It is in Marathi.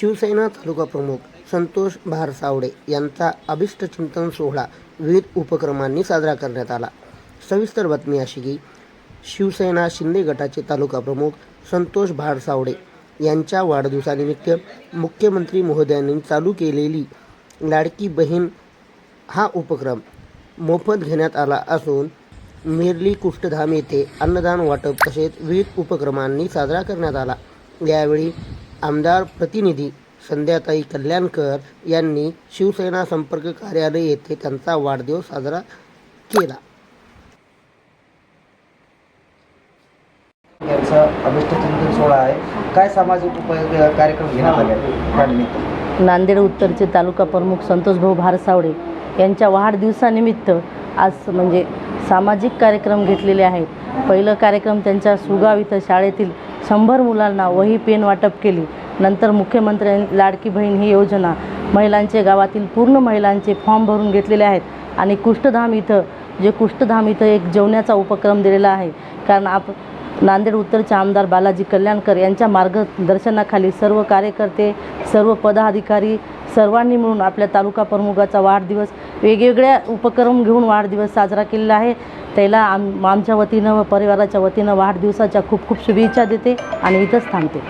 शिवसेना तालुका प्रमुख संतोष भारसावडे यांचा अभिष्टचिंतन सोहळा विविध उपक्रमांनी साजरा करण्यात आला. सविस्तर बातमी अशी की शिवसेना शिंदे गटाचे तालुका प्रमुख संतोष भारसावडे यांच्या वाढदिवसानिमित्त मुख्यमंत्री महोदयांनी चालू केलेली लाडकी बहीण हा उपक्रम मोफत घेण्यात आला असून मिरली कुष्ठधाम येथे अन्नदान वाटप तसेच विविध उपक्रमांनी साजरा करण्यात आला. यावेळी आमदार प्रतिनिधी संध्याताई कल्याणकर यांनी शिवसेना संपर्क कार्यालय येथे त्यांचा वाढदिवस साजरा केला. यांचा सोहळा आहे. काय सामाजिक उपयोग कार्यक्रम घेण्यात आले आहेत? त्यानिमित्त नांदेड उत्तरचे तालुका प्रमुख संतोषभाऊ भारसावडे यांच्या वाढदिवसानिमित्त आज म्हणजे सामाजिक कार्यक्रम घेतलेले आहेत. पहिलं कार्यक्रम त्यांच्या सुगाव इथं शाळेतील शंभर मुलांना वही पेन वाटप केली. नंतर मुख्यमंत्र्यांनी लाडकी बहीण ही योजना महिलांचे गावातील पूर्ण महिलांचे फॉर्म भरून घेतलेले आहेत. आणि कुष्ठधाम इथं जे कुष्ठधाम इथं एक जेवण्याचा उपक्रम दिलेला आहे. कारण आप नांदेड उत्तरचे आमदार बालाजी कल्याणकर यांच्या मार्गदर्शनाखाली सर्व कार्यकर्ते सर्व पदाधिकारी सर्वांनी मिळून आपल्या तालुका प्रमुखाचा वाढदिवस वेगवेगळ्या उपक्रम घेऊन वाढदिवस साजरा केलेला आहे. त्याला आम आमच्या वतीनं व परिवाराच्या वतीनं वाढदिवसाच्या खूप खूप शुभेच्छा देते आणि इथंच थांबते.